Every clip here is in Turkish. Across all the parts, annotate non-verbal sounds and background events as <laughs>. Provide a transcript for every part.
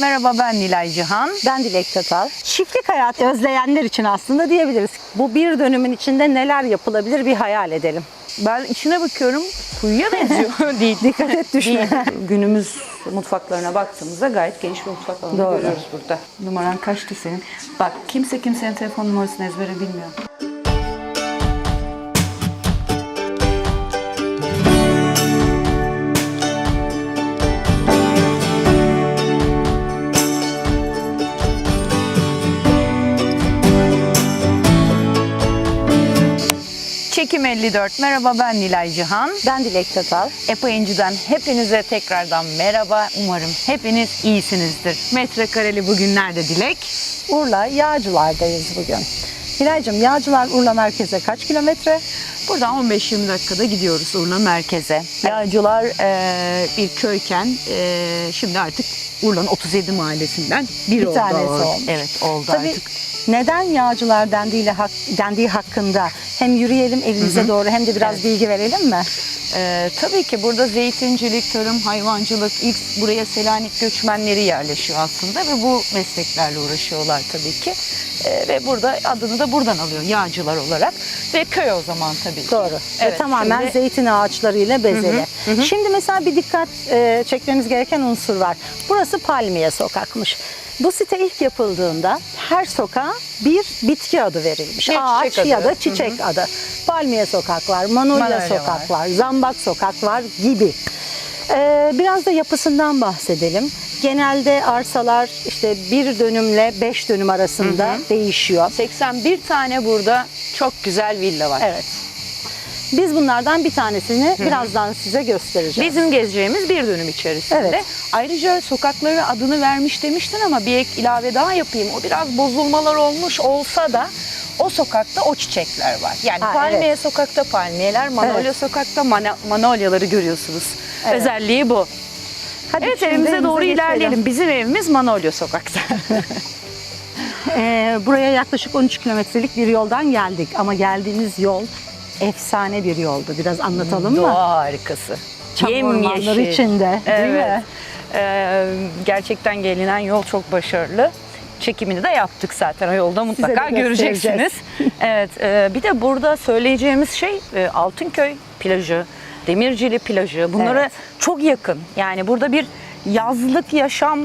Merhaba ben Nilay Cihan. Ben Dilek Tatal. Çiftlik hayatı özleyenler için aslında diyebiliriz. Bu bir dönümün içinde neler yapılabilir bir hayal edelim. Ben içine bakıyorum kuyuya benziyor <laughs> değil. Dikkat et düşme. Günümüz mutfaklarına baktığımızda gayet geniş bir mutfak alanı Doğru. görüyoruz burada. Numaran kaçtı senin? Bak kimse kimsenin telefon numarasını ezbere bilmiyor. Çekim 54. Merhaba ben Nilay Cihan. Ben Dilek Tatal. Epo İnci'den hepinize tekrardan merhaba. Umarım hepiniz iyisinizdir. Metrekareli bugünlerde Dilek. Urla Yağcılar'dayız bugün. Hilal'cığım Yağcılar Urla merkeze kaç kilometre? Buradan 15-20 dakikada gidiyoruz Urla merkeze. Yağcılar eee, bir köyken eee, şimdi artık Urla'nın 37 mahallesinden biri Bir oldu. tanesi olmuş. Evet oldu Tabii artık. Neden Yağcılar dendiği, hak, dendiği hakkında hem yürüyelim evimize doğru hem de biraz bilgi verelim mi? Ee, tabii ki burada zeytincilik, tarım, hayvancılık, ilk buraya Selanik göçmenleri yerleşiyor aslında ve bu mesleklerle uğraşıyorlar tabii ki. Ee, ve burada adını da buradan alıyor yağcılar olarak ve köy o zaman tabii ki. Doğru. Ve Evet, tamamen şimdi- zeytin ağaçlarıyla bezeli. Şimdi mesela bir dikkat e, çekmemiz gereken unsur var. Burası Palmiye Sokak'mış. Bu site ilk yapıldığında her sokağa bir bitki adı verilmiş. Bir Ağaç adı. ya da çiçek adı. Palmiye sokaklar, manolya Manolya var. sokaklar, zambak sokaklar gibi. Ee, biraz da yapısından bahsedelim. Genelde arsalar işte bir dönümle beş dönüm arasında değişiyor. 81 tane burada çok güzel villa var. Evet. Biz bunlardan bir tanesini birazdan size göstereceğiz. Bizim gezeceğimiz bir dönüm içerisinde. Evet. Ayrıca sokakları adını vermiş demiştin ama bir ek ilave daha yapayım. O biraz bozulmalar olmuş olsa da o sokakta o çiçekler var. Yani Ha, palmiye sokakta palmiyeler, manolya Evet. sokakta mana- manolyaları görüyorsunuz. Evet. Özelliği bu. Hadi Evet şimdi evimize doğru geçelim. ilerleyelim. Bizim evimiz Manolya sokakta. <laughs> <laughs> Ee, buraya yaklaşık 13 kilometrelik bir yoldan geldik ama geldiğimiz yol efsane bir yoldu. Biraz anlatalım mı? Doğa harikası. Çam ormanları içinde, değil evet. mi? Ee, gerçekten gelinen yol çok başarılı. Çekimini de yaptık zaten o yolda mutlaka göreceksiniz. <laughs> evet, e, bir de burada söyleyeceğimiz şey e, Altınköy plajı, Demircili plajı. Bunlara Evet. çok yakın. Yani burada bir yazlık yaşam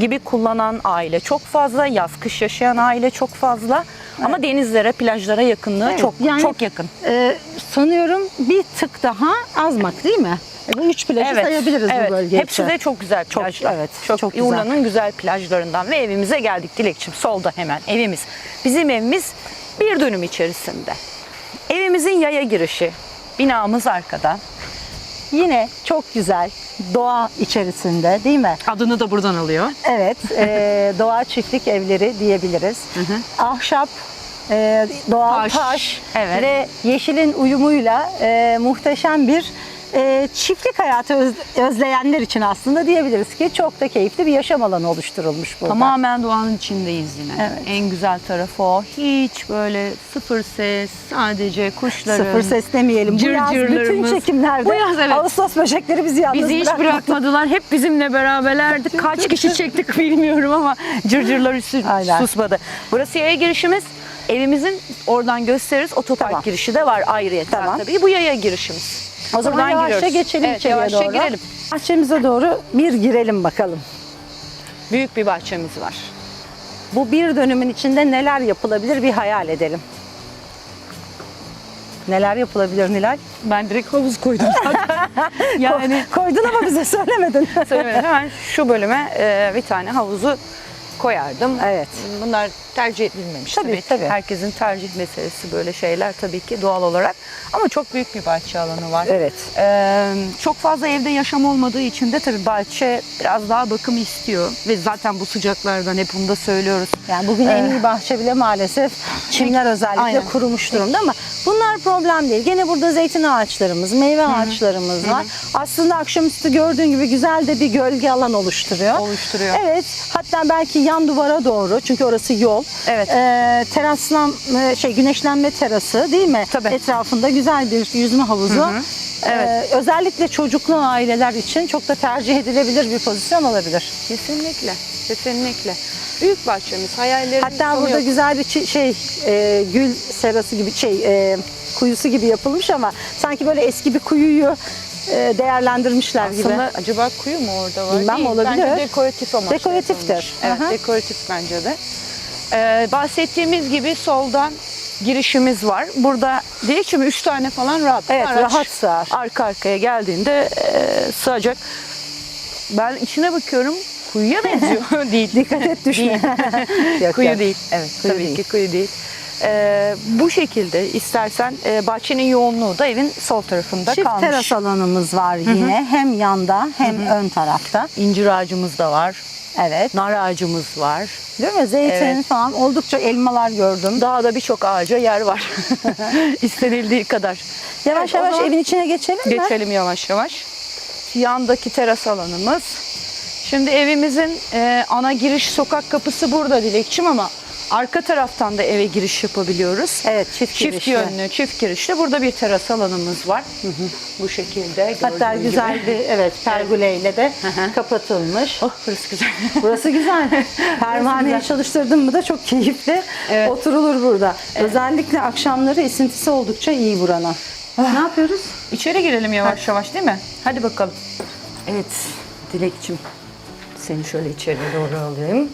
gibi kullanan aile çok fazla, yaz kış yaşayan aile çok fazla. Ama denizlere, plajlara yakınlığı Evet, çok yani- çok yakın. Ee, sanıyorum bir tık daha azmak değil mi? E, Bu üç plajı sayabiliriz evet. bu bölge Hepsi de çok güzel Çok, plajlar. evet, Çok, çok güzel. Urla'nın güzel plajlarından ve evimize geldik Dilekçim. Solda hemen evimiz. Bizim evimiz bir dönüm içerisinde. Evimizin yaya girişi. Binamız arkada. Yine çok güzel doğa içerisinde değil mi? Adını da buradan alıyor. Evet, e, <laughs> doğa çiftlik evleri diyebiliriz. Ahşap, e, doğal Taş, taş, evet. ve yeşilin uyumuyla e, muhteşem bir e, çiftlik hayatı öz- özleyenler için aslında diyebiliriz ki çok da keyifli bir yaşam alanı oluşturulmuş burada. Tamamen doğanın içindeyiz yine. Evet. En güzel tarafı o. Hiç böyle sıfır ses, sadece kuşların. Sıfır ses demeyelim. Bu yaz bütün cırcırlarımız. çekimlerde Bu yaz evet. Ağustos böcekleri bizi yalnız Bizi hiç bırakmadı. bırakmadılar. Hep bizimle beraberlerdi. Kaç kişi çektik bilmiyorum ama cırcırlar üstü Aynen. susmadı. Burası yaya girişimiz. Evimizin oradan gösteririz. Otopark Tamam. girişi de var ayrıyetten Tamam. tabii. Bu yaya girişimiz. O zaman Buradan yavaşça giriyoruz. geçelim evet, içeriye yavaşça doğru. girelim. Bahçemize doğru bir girelim bakalım. Büyük bir bahçemiz var. Bu bir dönümün içinde neler yapılabilir bir hayal edelim. Neler yapılabilir Nilay? Ben direkt havuz koydum zaten. <laughs> yani Koydun ama bize söylemedin. söylemedim. Hemen şu bölüme e, bir tane havuzu koyardım. Evet. Bunlar tercih edilmemiş Tabii, tabii. tabii. Herkesin tercih meselesi böyle şeyler tabii ki doğal olarak. Ama çok büyük bir bahçe alanı var. Evet. Ee, çok fazla evde yaşam olmadığı için de tabii bahçe biraz daha bakım istiyor. Ve zaten bu sıcaklardan hep bunu da söylüyoruz. Yani bugün en iyi bahçe bile maalesef çimler özellikle Aynen. kurumuş durumda ama bunlar problem değil. Gene burada zeytin ağaçlarımız, meyve ağaçlarımız var. Aslında akşamüstü gördüğün gibi güzel de bir gölge alan oluşturuyor. Oluşturuyor. Evet. Hatta belki yan duvara doğru çünkü orası yol. Evet. Ee, teraslan e, şey güneşlenme terası değil mi? Tabii. Etrafında güzel bir yüzme havuzu. Ee, özellikle çocuklu aileler için çok da tercih edilebilir bir pozisyon olabilir. Kesinlikle. kesinlikle. Büyük bahçemiz, hayallerin Hatta burada yok. güzel bir şey e, gül serası gibi şey e, kuyusu gibi yapılmış ama sanki böyle eski bir kuyuyu e, değerlendirmişler gibi. Aslında acaba kuyu mu orada var? Bilmem, Değil, olabilir. Bence dekoratif amaçlı Dekoratiftir. Evet, Aha. dekoratif bence de. Ee, bahsettiğimiz gibi soldan girişimiz var. Burada değil mi? Üç tane falan rahat. Evet, rahat sığar. Arka arkaya geldiğinde e, sığacak. Ben içine bakıyorum. Kuyuya benziyor. <laughs> değil. Dikkat et düşme. Değil. <laughs> Yok, kuyu yok. değil. Evet, Kuyu tabii değil. ki kuyu değil. Ee, bu şekilde istersen e, bahçenin yoğunluğu da evin sol tarafında Çift kalmış. teras alanımız var yine. Hem yanda hem ön tarafta. İncir ağacımız da var. Evet. Nar ağacımız var. Değil mi? Zeytin Evet. falan oldukça elmalar gördüm. Daha da birçok ağaca yer var. <laughs> İstenildiği kadar. Yavaş Evet, yavaş evin içine geçelim mi? Geçelim yavaş yavaş. Yandaki teras alanımız. Şimdi evimizin e, ana giriş sokak kapısı burada Dilekçim ama arka taraftan da eve giriş yapabiliyoruz. Evet, çift Çift girişli. yönlü, çift girişli. Burada bir teras alanımız var. Bu şekilde Hatta güzel gibi. bir evet pergoleyle de hı. kapatılmış. Oh burası güzel. Burası güzel. <laughs> Pervaneyi çalıştırdım mı da çok keyifli. Evet. Oturulur burada. Özellikle akşamları esintisi oldukça iyi buranın. Ah. Ne yapıyoruz? İçeri girelim yavaş yavaş değil mi? Hadi bakalım. Evet Dilekçim. Seni şöyle içeriye doğru alayım.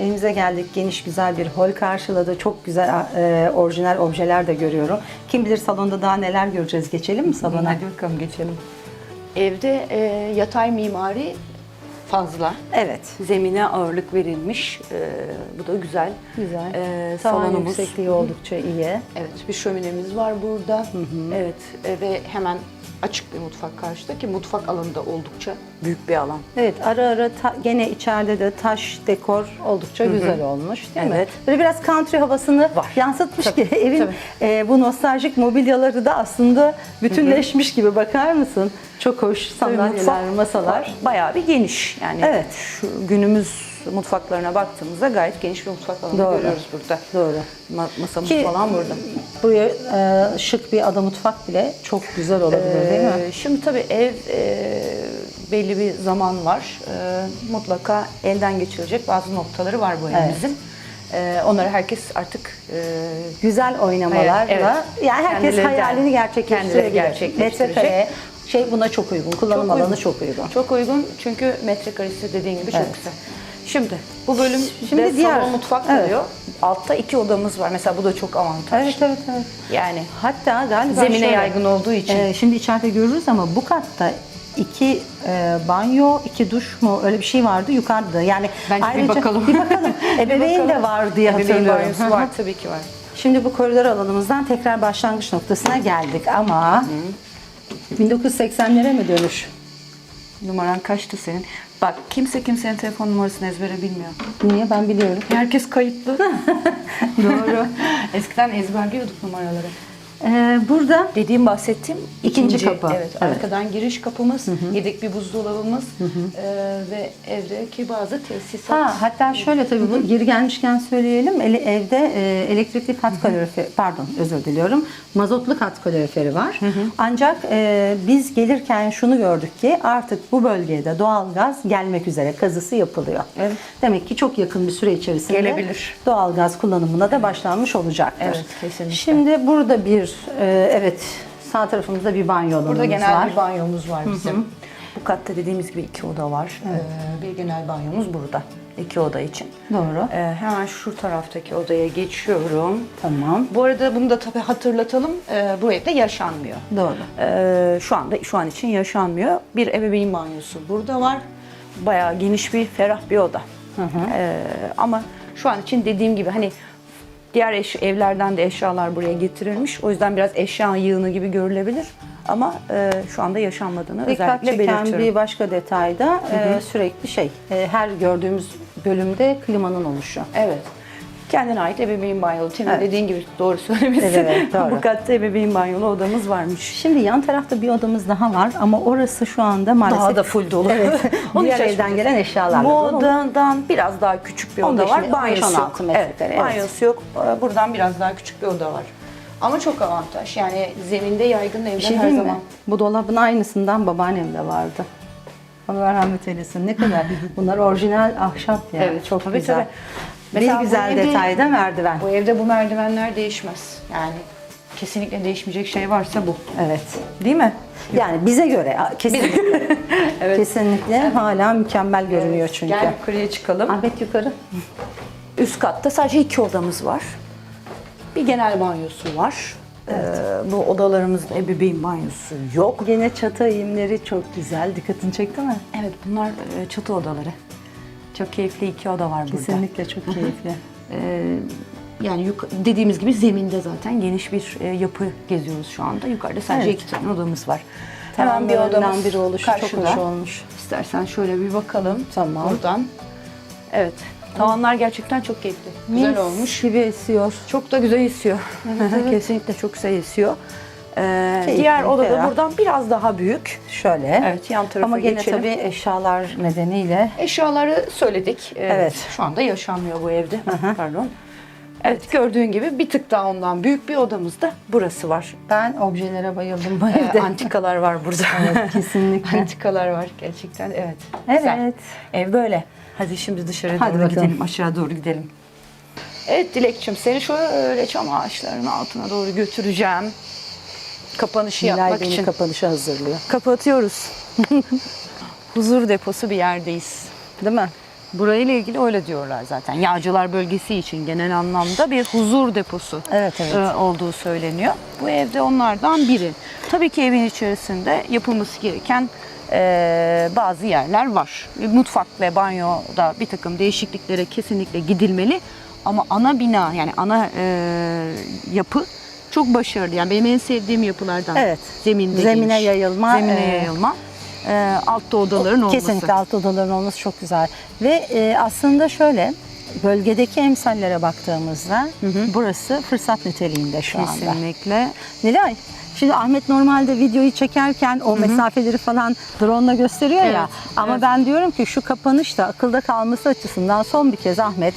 Evimize geldik. Geniş güzel bir hol karşıladı. Çok güzel e, orijinal objeler de görüyorum. Kim bilir salonda daha neler göreceğiz. Geçelim mi salona? Hadi bakalım geçelim. Evde e, yatay mimari fazla. Evet. Zemine ağırlık verilmiş. E, bu da güzel. Güzel. E, Tavan salonumuz. yüksekliği oldukça iyi. Evet bir şöminemiz var burada. Evet e, ve hemen açık bir mutfak karşıda ki mutfak alanı da oldukça büyük bir alan. Evet ara ara ta- gene içeride de taş dekor oldukça güzel olmuş değil mi? Evet. Böyle biraz country havasını Var. yansıtmış ki evin e, bu nostaljik mobilyaları da aslında bütünleşmiş gibi bakar mısın? Çok hoş sandalyeler, masalar. Bayağı bir geniş. Yani Evet. şu günümüz mutfaklarına baktığımızda gayet geniş bir mutfak alanı Doğru. görüyoruz burada. Doğru. Ma- masamız Ki- falan burada. Buraya e, şık bir ada mutfak bile çok güzel olabilir değil mi? Ee, Şimdi tabii ev e, belli bir zaman var. E, mutlaka elden geçirecek bazı noktaları var bu Evet. evimizin. E, onları herkes artık e, Güzel oynamalarla Evet, yani herkes Kendileri hayalini gerçekleştirebilir. gerçekleştirecek. Metrekare şey buna çok uygun. Kullanım Çok alanı uygun. çok uygun. Çok uygun çünkü metrekaresi dediğin gibi çok Evet. güzel. Şimdi bu bölüm Şimdi diğer- salon mutfak Evet. kalıyor. Altta iki odamız var. Mesela bu da çok avantaj. Evet evet evet. Yani Hatta galiba zemine şöyle, yaygın olduğu için. e, şimdi içeride görürüz ama bu katta iki e, banyo, iki duş mu öyle bir şey vardı yukarıda. da. Yani Bence bir <laughs> bakalım. Bir bakalım. Ebeveyn de var diye Ebeveyn hatırlıyorum. banyosu var <laughs> tabii ki var. Şimdi bu koridor alanımızdan tekrar başlangıç noktasına geldik ama 1980'lere mi dönüş? Numaran kaçtı senin? Bak kimse kimsenin telefon numarasını ezbere bilmiyor. Niye ben biliyorum. Herkes kayıtlı. <laughs> Doğru. Eskiden ezberliyorduk numaraları. Ee, burada Dediğim bahsettiğim İkinci kapı. Evet, Evet. arkadan giriş kapımız, yedek bir buzdolabımız eee, ve evdeki bazı tesisat. Ha, hatta şöyle tabii bu geri gelmişken söyleyelim. Ele- evde e, elektrikli kat kaloriferi, pardon özür diliyorum. Mazotlu kat kaloriferi var. Ancak e, biz gelirken şunu gördük ki artık bu bölgede doğalgaz gelmek üzere kazısı yapılıyor. Evet. Demek ki çok yakın bir süre içerisinde Gelebilir. doğalgaz kullanımına da başlanmış olacaktır. Evet, kesinlikle. Şimdi burada bir e, evet sağ tarafımızda bir banyo alanımız Burada genel var. bir banyomuz var bizim. Bu katta dediğimiz gibi iki oda var. Eee, bir genel banyomuz burada. iki oda için. Doğru. Eee, hemen şu taraftaki odaya geçiyorum. Tamam. Bu arada bunu da tabii hatırlatalım. Eee, bu evde yaşanmıyor. Doğru. Ee, şu anda şu an için yaşanmıyor. Bir ebeveyn banyosu burada var. Bayağı geniş bir ferah bir oda. Ee, ama şu an için dediğim gibi hani diğer eş, evlerden de eşyalar buraya getirilmiş. O yüzden biraz eşya yığını gibi görülebilir. Ama e, şu anda yaşanmadığını Dikkat özellikle çeken belirtiyorum. bir başka detay da e, sürekli şey e, her gördüğümüz bölümde klimanın oluşu. Evet. Kendine ait ebeveyn banyolu. Senin Evet. dediğin gibi doğru söylemişsin. Evet, evet, <laughs> doğru. Bu katta ebeveyn banyolu odamız varmış. Şimdi yan tarafta bir odamız daha var ama orası şu anda maalesef Daha da full dolu. Evet. <laughs> Onu Diğer evden gelen eşyalarla Bu dolu. odadan biraz daha küçük bir oda 15 var. Banyosu 15-16 yok. Evet, evet. banyosu yok. Buradan biraz daha küçük bir oda var. Ama çok avantaj. Yani zeminde yaygın Bir şey her zaman. mi? Bu dolabın aynısından babaannemde vardı. Allah rahmet eylesin. Ne kadar. <laughs> Bunlar orijinal ahşap ya. Evet, çok tabii, güzel. tabii. Mesela bir güzel evde- detayda merdiven. Bu evde bu merdivenler değişmez. Yani kesinlikle değişmeyecek şey varsa bu. Evet. Değil mi? Yani bize göre <laughs> kesinlikle. Kesinlikle hala mükemmel görünüyor çünkü. Gel yukarıya çıkalım. Ahmet yukarı. Üst katta sadece iki odamız var. Bir genel banyosu var. Ee, bu odalarımızda ebeveyn banyosu yok. Yine çatı eğimleri çok güzel. Dikkatini çekti mi? Evet bunlar e, çatı odaları. Çok keyifli iki oda var burada. Kesinlikle çok keyifli. Ee, yani dediğimiz gibi zeminde zaten geniş bir e, yapı geziyoruz şu anda. Yukarıda sadece Evet. iki tane odamız var. Hemen bir odamız biri oluşu çok karşıda. hoş olmuş. İstersen şöyle bir bakalım. Tamam. Buradan. Evet. Tavanlar gerçekten çok keyifli. Güzel Mis olmuş. gibi esiyor. Çok da güzel esiyor. <laughs> Kesinlikle çok güzel esiyor. Ee, Keyifli, diğer oda da ferah. buradan biraz daha büyük. Şöyle. Evet, yan tarafa Ama gene geçelim. tabii eşyalar nedeniyle Eşyaları söyledik. Ee, Evet. Şu anda yaşanmıyor bu evde. Pardon. Evet gördüğün gibi bir tık daha ondan büyük bir odamız da burası var. ben objelere bayıldım bu Ee, evde. antikalar var burada. <laughs> Evet, kesinlikle. antikalar var gerçekten. Evet. Güzel. Evet. Ev böyle. Hadi şimdi dışarı Hadi doğru bakalım. gidelim. Aşağı doğru gidelim. Evet Dilekçim seni şöyle çam ağaçlarının altına doğru götüreceğim. Kapanışı Nilay yapmak beni için. kapanışı hazırlıyor. Kapatıyoruz. <laughs> Huzur deposu bir yerdeyiz. Değil mi? Burayla ilgili öyle diyorlar zaten. Yağcılar bölgesi için genel anlamda bir huzur deposu Evet, evet. e, olduğu söyleniyor. Bu evde onlardan biri. Tabii ki evin içerisinde yapılması gereken e, bazı yerler var. Mutfak ve banyoda bir takım değişikliklere kesinlikle gidilmeli. Ama ana bina yani ana e, yapı çok başarılı. Yani benim en sevdiğim yapılardan. Evet. Zeminde Zemine geniş. yayılma, Zemine e, yayılma. E, altta odaların olması. Kesinlikle alt odaların olması çok güzel. Ve e, aslında şöyle bölgedeki emsallere baktığımızda burası fırsat niteliğinde şu anda. Kesinlikle. Nilay, şimdi Ahmet normalde videoyu çekerken o mesafeleri falan drone'la gösteriyor ya. Evet, Ama evet. ben diyorum ki şu kapanışta akılda kalması açısından son bir kez Ahmet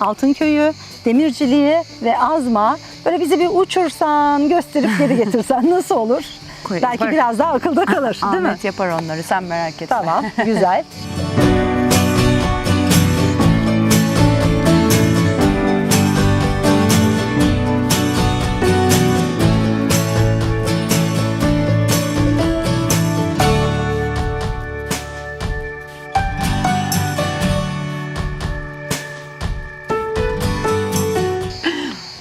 Altınköy'ü, Demirciliği ve Azma böyle bizi bir uçursan, gösterip geri getirsen <laughs> nasıl olur? Koy- Belki biraz daha akılda kalır, değil mi? Ahmet yapar onları sen merak etme. Tamam, <laughs> güzel.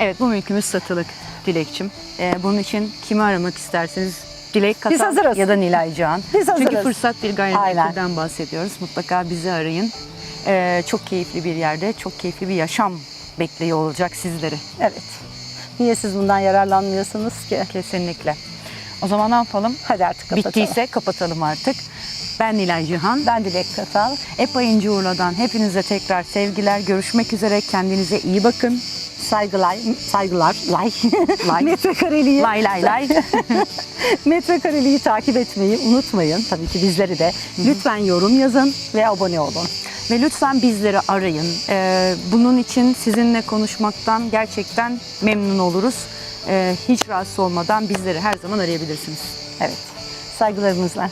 Evet bu mülkümüz satılık Dilekçim. Ee, bunun için kimi aramak isterseniz Dilek Kasap Biz hazırız. ya da Nilay Can. Biz Çünkü hazırız. fırsat bir gayrimenkulden bahsediyoruz. Mutlaka bizi arayın. Ee, çok keyifli bir yerde, çok keyifli bir yaşam bekliyor olacak sizleri. Evet. Niye siz bundan yararlanmıyorsunuz ki? Kesinlikle. O zaman ne yapalım? Hadi artık kapatalım. Bittiyse kapatalım artık. Ben Nilay Cihan. Ben Dilek Katal. Epa İnci Uğurla'dan hepinize tekrar sevgiler. Görüşmek üzere. Kendinize iyi bakın. Saygılar, saygılar, lay. Lay. <laughs> Metrekareliği, Lay lay lay. <laughs> metrekareliği takip etmeyi unutmayın. Tabii ki bizleri de. Lütfen yorum yazın ve abone olun. Ve lütfen bizleri arayın. Ee, bunun için sizinle konuşmaktan gerçekten memnun oluruz. Ee, hiç rahatsız olmadan bizleri her zaman arayabilirsiniz. Evet. Saygılarımızla.